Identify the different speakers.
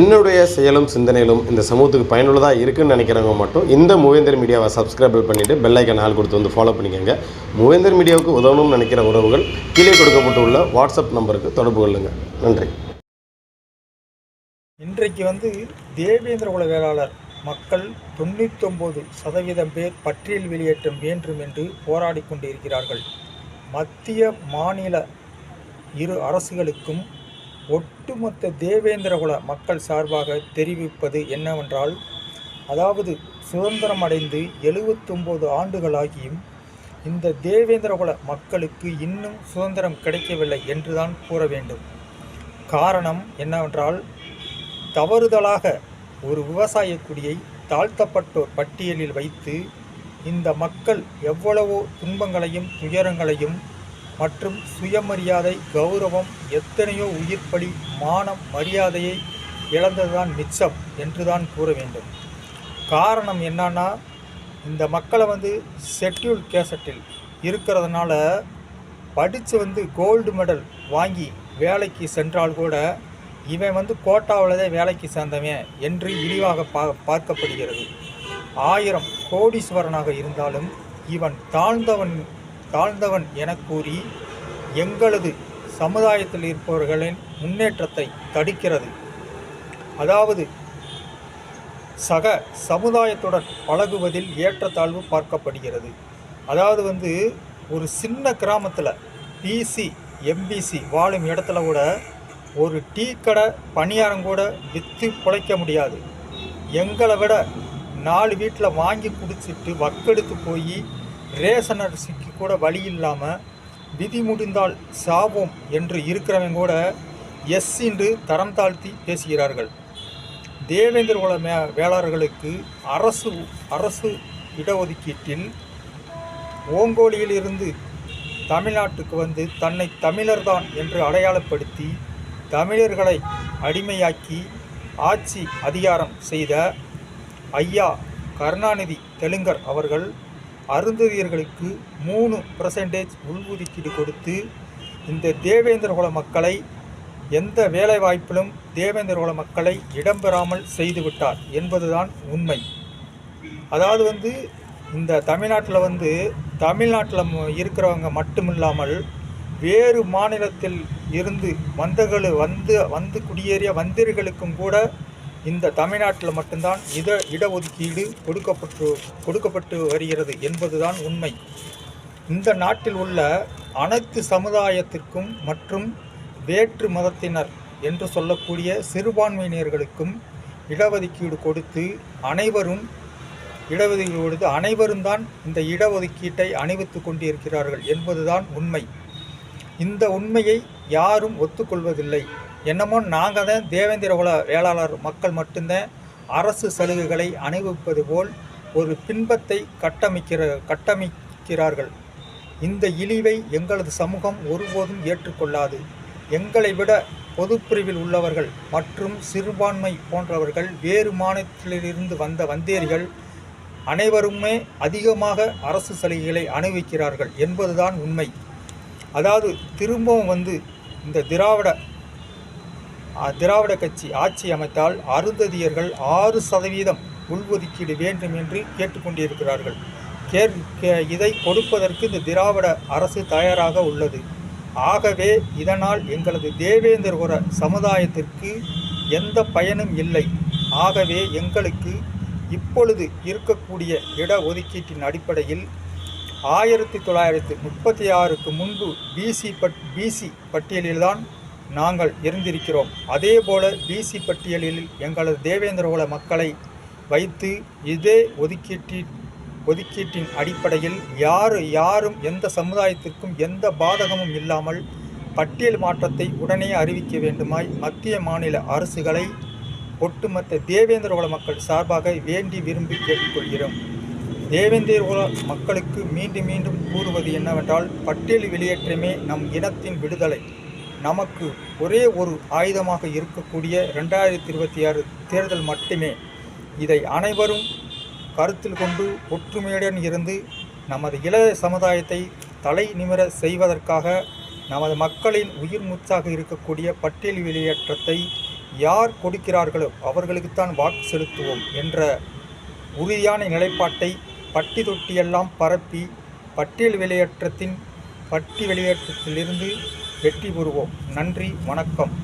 Speaker 1: என்னுடைய செயலும் சிந்தனையிலும் இந்த சமூகத்துக்கு பயனுள்ளதாக இருக்குன்னு நினைக்கிறவங்க மட்டும் இந்த மூவேந்தர் மீடியாவை சப்ஸ்கிரைப் பண்ணிவிட்டு பெல்லைக்கன் ஆள் கொடுத்து வந்து ஃபாலோ பண்ணிக்கோங்க. மூவேந்தர் மீடியாவுக்கு உதவணும்னு நினைக்கிற உறவுகள் கீழே கொடுக்கப்பட்டுள்ள வாட்ஸ்அப் நம்பருக்கு தொடர்பு கொள்ளுங்கள் நன்றி.
Speaker 2: இன்றைக்கு வந்து தேவேந்திர குல வேளாளர் மக்கள் தொண்ணூத்தொம்பது சதவீதம் பேர் பட்டியல் வெளியேற்றம் வேண்டும் என்று போராடி கொண்டிருக்கிறார்கள். மத்திய மாநில இரு அரசுகளுக்கும் ஒட்டுமொத்த தேவேந்திரகுல மக்கள் சார்பாக தெரிவிப்பது என்னவென்றால் அதாவது சுதந்திரம் அடைந்து எழுவத்தொம்போது ஆண்டுகளாகியும் இந்த தேவேந்திரகுல மக்களுக்கு இன்னும் சுதந்திரம் கிடைக்கவில்லை என்றுதான் கூற வேண்டும். காரணம் என்னவென்றால் தவறுதலாக ஒரு விவசாய குடியை தாழ்த்தப்பட்டோர் பட்டியலில் வைத்து இந்த மக்கள் எவ்வளவோ துன்பங்களையும் துயரங்களையும் மற்றும் சுயமரியாதை கௌரவம் எத்தனையோ உயிர்ப்பலி மானம் மரியாதையை இழந்ததுதான் மிச்சம் என்று தான் கூற வேண்டும். காரணம் என்னன்னா இந்த மக்களை வந்து ஷெட்யூல் கேசட்டில் இருக்கிறதுனால படித்து வந்து கோல்டு மெடல் வாங்கி வேலைக்கு சென்றால் கூட இவன் வந்து கோட்டாவில் வேலைக்கு சேர்ந்தவன் என்று இழிவாக பா பார்க்கப்படுகிறது. ஆயிரம் கோடீஸ்வரனாக இருந்தாலும் இவன் தாழ்ந்தவன் தாழ்ந்தவன் என கூறி எங்களது சமுதாயத்தில் இருப்பவர்களின் முன்னேற்றத்தை தடுக்கிறது. அதாவது சக சமுதாயத்துடன் பழகுவதில் ஏற்றத்தாழ்வு பார்க்கப்படுகிறது. அதாவது வந்து ஒரு சின்ன கிராமத்தில் பிசி எம்பிசி வாழும் இடத்துல கூட ஒரு டீ கடை பணியாரம் கூட விற்று பிழைக்க முடியாது. எங்களை விட நாலு வீட்டில் வாங்கி குடிச்சிட்டு வக்கெடுத்து போய் ரேஷன் அரிசிக்கு கூட வழி இல்லாமல் விதி முடிந்தால் சாவோம் என்று இருக்கிறவங்க கூட எஸ் என்று தரம் தாழ்த்தி பேசுகிறார்கள். தேவேந்திர குல மே வேளாளர்களுக்கு அரசு அரசு இடஒதுக்கீட்டில் ஓங்கோலியிலிருந்து தமிழ்நாட்டுக்கு வந்து தன்னை தமிழர்தான் என்று அடையாளப்படுத்தி தமிழர்களை அடிமையாக்கி ஆட்சி அதிகாரம் செய்த ஐயா கருணாநிதி தெலுங்கர் அவர்கள் அருந்ததியர்களுக்கு மூணு பர்சன்டேஜ் உள்ஒதுக்கீடு கொடுத்து இந்த தேவேந்திரகுல மக்களை எந்த வேலைவாய்ப்பிலும் தேவேந்திரகுல மக்களை இடம்பெறாமல் செய்துவிட்டார் என்பதுதான் உண்மை. அதாவது வந்து இந்த தமிழ்நாட்டில் வந்து தமிழ்நாட்டில் இருக்கிறவங்க மட்டுமில்லாமல் வேறு மாநிலத்தில் இருந்து வந்தகள் வந்து வந்து குடியேறிய வந்திர்களுக்கும் கூட இந்த தமிழ்நாட்டில் மட்டும்தான் இட இடஒதுக்கீடு கொடுக்கப்பட்டு கொடுக்கப்பட்டு வருகிறது என்பதுதான் உண்மை. இந்த நாட்டில் உள்ள அனைத்து சமுதாயத்திற்கும் மற்றும் வேற்று மதத்தினர் என்று சொல்லக்கூடிய சிறுபான்மையினர்களுக்கும் இடஒதுக்கீடு கொடுத்து அனைவரும் இடஒதுக்கீடு கொடுத்து அனைவரும் தான் இந்த இடஒதுக்கீட்டை அணிவித்து கொண்டிருக்கிறார்கள் என்பதுதான் உண்மை. இந்த உண்மையை யாரும் ஒத்துக்கொள்வதில்லை. என்னமோ நாங்கள் தான் தேவேந்திர உல வேளாளர் மக்கள் மட்டும்தான் அரசு சலுகைகளை அணிவிப்பது போல் ஒரு பின்பத்தை கட்டமைக்கிற கட்டமைக்கிறார்கள். இந்த இழிவை எங்களது சமூகம் ஒருபோதும் ஏற்றுக்கொள்ளாது. எங்களை விட பொதுப்பிரிவில் உள்ளவர்கள் மற்றும் சிறுபான்மை போன்றவர்கள் வேறு மாநிலத்திலிருந்து வந்த வந்தேரிகள் அனைவருமே அதிகமாக அரசு சலுகைகளை அணிவிக்கிறார்கள் என்பதுதான் உண்மை. அதாவது திரும்பவும் வந்து இந்த திராவிட திராவிட கட்சி ஆட்சி அமைத்தால் அருந்ததியர்கள் ஆறு சதவீதம் உள்ஒதுக்கீடு வேண்டும் என்று கேட்டுக்கொண்டிருக்கிறார்கள். கே- இதை கொடுப்பதற்கு இந்த திராவிட அரசு தயாராக உள்ளது. ஆகவே இதனால் எங்களது தேவேந்திரபுர சமுதாயத்திற்கு எந்த பயனும் இல்லை. ஆகவே எங்களுக்கு இப்பொழுது இருக்கக்கூடிய இட ஒதுக்கீட்டின் அடிப்படையில் ஆயிரத்தி தொள்ளாயிரத்தி முப்பத்தி ஆறுக்கு முன்பு பிசி பட் பிசி பட்டியலில்தான் நாங்கள் இருந்திருக்கிறோம் அதேபோல பிசி பட்டியலில் எங்களது தேவேந்திரகுல மக்களை வைத்து இதே ஒதுக்கீட்டின் ஒதுக்கீட்டின் அடிப்படையில் யாரு யாரும் எந்த சமுதாயத்திற்கும் எந்த பாதகமும் இல்லாமல் பட்டியல் மாற்றத்தை உடனே அறிவிக்க வேண்டுமாய் மத்திய மாநில அரசுகளை ஒட்டுமொத்த தேவேந்திரகுல மக்கள் சார்பாக வேண்டி விரும்பி கேட்டுக்கொள்கிறோம். தேவேந்திரகுல மக்களுக்கு மீண்டும் மீண்டும் கூறுவது என்னவென்றால் பட்டியல் வெளியேற்றமே நம் இனத்தின் விடுதலை. நமக்கு ஒரே ஒரு ஆயுதமாக இருக்கக்கூடிய ரெண்டாயிரத்தி இருபத்தி ஆறு தேர்தல் மட்டுமே. இதை அனைவரும் கருத்தில் கொண்டு ஒற்றுமையுடன் இருந்து நமது இளைய சமுதாயத்தை தலை நிமிர செய்வதற்காக நமது மக்களின் உயிர் மூச்சாக இருக்கக்கூடிய பட்டியல் வெளியேற்றத்தை யார் கொடுக்கிறார்களோ அவர்களுக்குத்தான் வாக்கு செலுத்துவோம் என்ற உறுதியான நிலைப்பாட்டை பட்டி தொட்டியெல்லாம் பரப்பி பட்டியல் வெளியேற்றத்தின் பட்டி வெளியேற்றத்திலிருந்து வெற்றி பெறுவோம் நன்றி வணக்கம்.